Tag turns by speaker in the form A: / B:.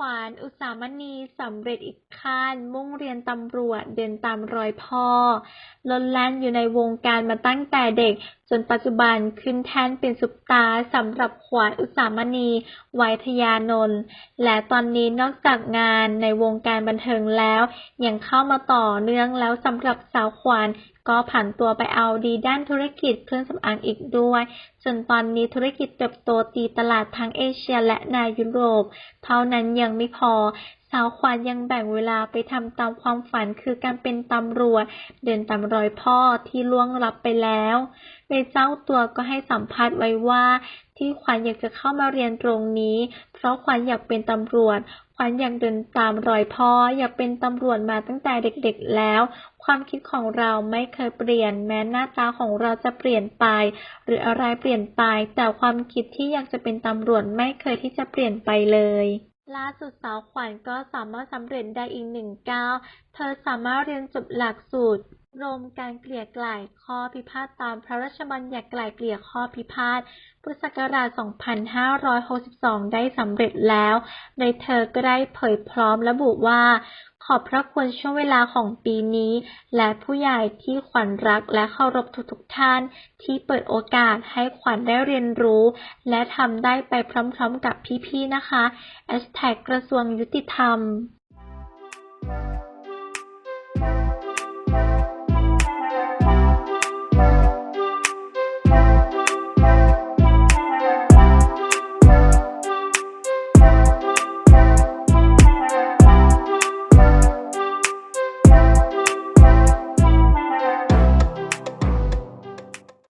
A: วานอุตสามณีสำเร็จอีกขั้น มุ่งเรียนตำรวจ เดินตามรอยพ่อลนแลนอยู่ในวงการมาตั้งแต่เด็ก จนปัจจุบันขึ้นแท่นเป็นซุปตาสำหรับขวานอุสามณีวัยทยานนท์และตอนนี้นอกจากงานในวงการบันเทิงแล้ว ยังเข้ามาต่อเนื่องแล้วสำหรับสาวขวานก็ผันตัวไปเอาดีด้านธุรกิจเครื่องสำอางอีกด้วย จนตอนนี้ธุรกิจเติบโตตีตลาดทั้งเอเชียและในยุโรป เท่านั้นยังไม่พอ สาวขวัญยังแบ่งเวลาไปทำตามความฝันคือการเป็นตำรวจ เดินตามรอยพ่อที่ล่วงลับไปแล้วโดยเจ้าตัวก็ให้สัมภาษณ์ไว้ว่า ที่ขวัญอยากจะเข้ามาเรียนตรงนี้ เพราะขวัญอยากเป็นตำรวจ ขวัญอยากเดินตามรอยพ่ออยากเป็นตำรวจมาตั้งแต่เด็กๆแล้ว ความคิดของเราไม่เคยเปลี่ยน แม้หน้าตาของเราจะเปลี่ยนไป หรืออะไรเปลี่ยนไป แต่ความคิดที่อยากจะเป็นตำรวจไม่เคยที่จะเปลี่ยนไปเลย ล่าสุดสาวขวัญก็สามารถสำเร็จได้อีกหนึ่งก้าว เธอสามารถเรียนจบหลักสูตรรมการเกลี่ยไกล่ข้อพิพาทตามพระราชบัญญัติไกล่เกลี่ยข้อพิพาท พุทธศักราช 2562 ได้สำเร็จแล้ว ในเธอก็ได้เผยพร้อมระบุว่า ขอบพระคุณช่วงเวลาของปีนี้ และผู้ใหญ่ที่ขวัญรักและเคารพทุกๆท่าน ที่เปิดโอกาสให้ขวัญได้เรียนรู้ และทำได้ไปพร้อมๆกับพี่ๆนะคะกระทรวงยุติธรรม